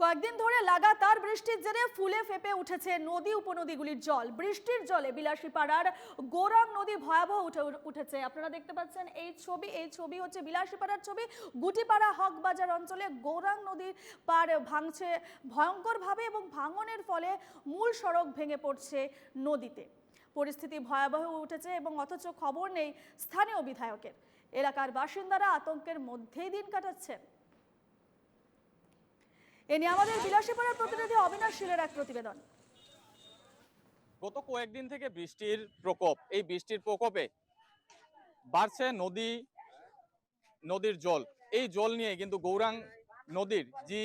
কয়েকদিন ধরে লাগাতার বৃষ্টির জেরে ফুলে ফেপে উঠেছে নদী উপনদীগুলির জল। বৃষ্টির জলে বিলাসীপাড়ার গৌরাং নদী ভয়াবহ উঠে উঠেছে। আপনারা দেখতে পাচ্ছেন এই ছবি এই ছবি হচ্ছে বিলাসীপাড়ার ছবি। গুটিপাড়া হক বাজার অঞ্চলে গৌরাং নদীর পার ভাঙছে ভয়ঙ্করভাবে এবং ভাঙনের ফলে মূল সড়ক ভেঙে পড়ছে নদীতে। পরিস্থিতি ভয়াবহ উঠেছে এবং অথচ খবর নেই স্থানীয় বিধায়কের। এলাকার বাসিন্দারা আতঙ্কের মধ্যেই দিন কাটাচ্ছেন। এ আমাদের বিলাসীপাড়ার প্রতিনিধি অবিনাশ শীলের এক প্রতিবেদন। গত কয়েকদিন থেকে বৃষ্টির প্রকোপ, এই বৃষ্টির প্রকোপে বাড়ছে নদী, নদীর জল। এই জল নিয়ে কিন্তু গৌরাং নদীর যে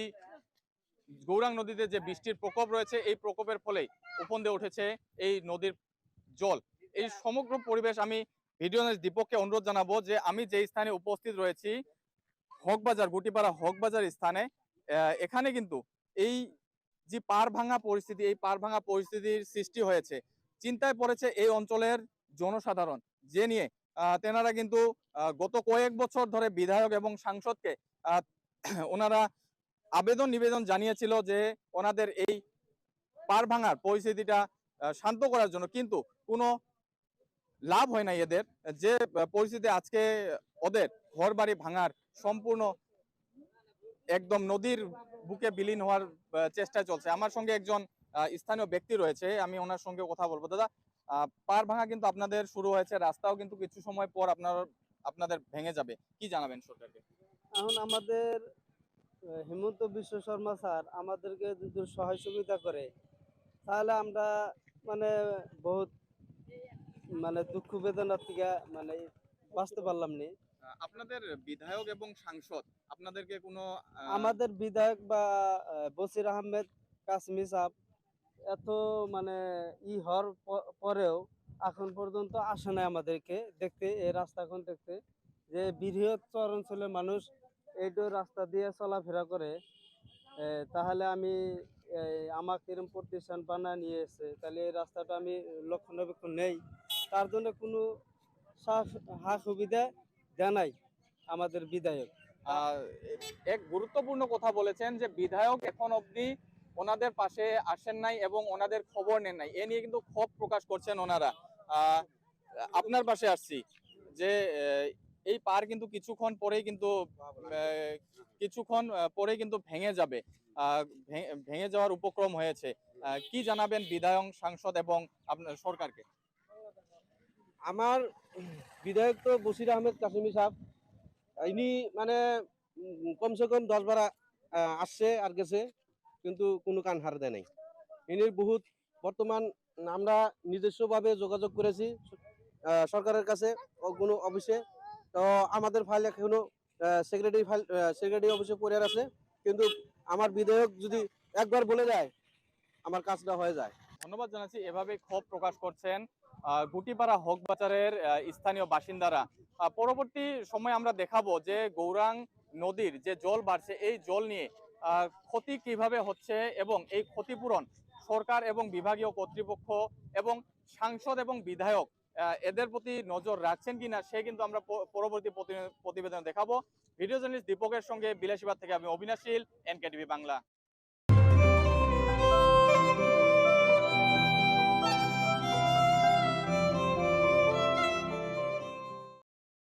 গৌরাং নদীতে যে বৃষ্টির প্রকোপ রয়েছে, এই প্রকোপের ফলেই উপন্দে উঠেছে এই নদীর জল। এই সমগ্র পরিবেশ আমি ভিডিও দীপককে অনুরোধ জানাব যে আমি যে স্থানে উপস্থিত রয়েছি, হকবাজার, গুটিপাড়া হকবাজার স্থানে এখানে কিন্তু এই যে পার ভাঙা পরিস্থিতি, এই পার ভাঙা পরিস্থিতির সৃষ্টি হয়েছে, চিন্তায় পড়েছে এই অঞ্চলের জনসাধারণ, যে নিয়ে তেনারা কিন্তু গত কয়েক বছর ধরে বিধায়ক এবং সাংসদকে ওনারা আবেদন নিবেদন জানিয়েছিল যে ওনাদের এই পার ভাঙার পরিস্থিতিটা শান্ত করার জন্য, কিন্তু কোনো লাভ হয় নাই এদের, যে পরিস্থিতি আজকে ওদের ঘর বাড়ি ভাঙার সম্পূর্ণ একদম নদীর বুকে বিলীন হওয়ার চেষ্টা চলছে। আমার সঙ্গে একজন স্থানীয় ব্যক্তি রয়েছে, আমি ওনার সঙ্গে কথা বলব। দাদা পার ভাঙা কিন্তু আপনাদের শুরু হয়েছে, রাস্তাও কিন্তু কিছু সময় পর আপনার, আপনাদের ভেঙে যাবে। কি জানাবেন সরকারকে? এখন আমাদের হেমন্ত বিশ্ব শর্মা স্যার আমাদেরকে যদি সহায় সুবিধা করে, তাহলে আমরা মানে বহুত মানে দুঃখ বেদনার থেকে মানে বাঁচতে পারলাম নি। আপনাদের বিধায়ক এবং সাংসদ আপনাদেরকে কোনো আমাদের বিধায়ক বা বসির আহমেদ, কাশ্মীর সাহ, এত মানে ই হওয়ার পরেও এখন পর্যন্ত আসে নাই আমাদেরকে দেখতে, এই রাস্তাখন দেখতে, যে বৃহত্তর অঞ্চলের মানুষ এইটো রাস্তা দিয়ে চলাফেরা করে তাহলে আমি আমাকে এরকম প্রতিষ্ঠান বানা নিয়ে এসে, তাহলে এই রাস্তাটা আমি লক্ষণাবেক্ষণ নেই। তার জন্য কোনো সা সুবিধা দেয় নাই আমাদের বিধায়ক। এক গুরুত্বপূর্ণ কথা বলেছেন যে বিধায়ক এখন অবধি ওনাদের পাশে আসেন নাই এবং ওনাদের খবর নেন নাই। এ নিয়ে কিন্তু ক্ষোভ প্রকাশ করছেন ওনারা। আপনার পাশে আসছি যে এই পার কিন্তু কিছুক্ষণ পরেই কিন্তু কিছুক্ষণ পরেই কিন্তু ভেঙে যাবে। ভেঙে যাওয়ার উপক্রম হয়েছে। কি জানাবেন বিধায়ক, সাংসদ এবং আপনার সরকারকে? আমার বিধায়ক তো বসির আহমেদ কাশ্মী সাহেব, ইনি মানে কমসে কম দশ বার আসছে আর গেছে, কিন্তু কোনো কান হার দেয় নাই। ইনির বহুত বর্তমান আমরা নিজস্বভাবে যোগাযোগ করেছি সরকারের কাছে কোনো অফিসে। তো আমাদের ফাইল এখনও সেক্রেটারি ফাইল সেক্রেটারি অফিসে পড়ে আছে, কিন্তু আমার বিধায়ক যদি একবার বলে যায় আমার কাজটা হয়ে যায়। ধন্যবাদ জানাচ্ছি, এভাবে ক্ষোভ প্রকাশ করছেন। গুটিপাড়া হক বাজারের স্থানীয় বাসিন্দারা। পরবর্তী সময় আমরা দেখাবো যে গৌরাং নদীর যে জল বাড়ছে, এই জল নিয়ে ক্ষতি কীভাবে হচ্ছে এবং এই ক্ষতিপূরণ সরকার এবং বিভাগীয় কর্তৃপক্ষ এবং সাংসদ এবং বিধায়ক এদের প্রতি নজর রাখছেন কিনা, সে কিন্তু আমরা পরবর্তী প্রতিবেদন দেখাবো। ভিডিও জার্নালিস্ট দীপকের সঙ্গে বিলাসীবাদ থেকে আমি অবিনাশীল এনকেটিভি বাংলা।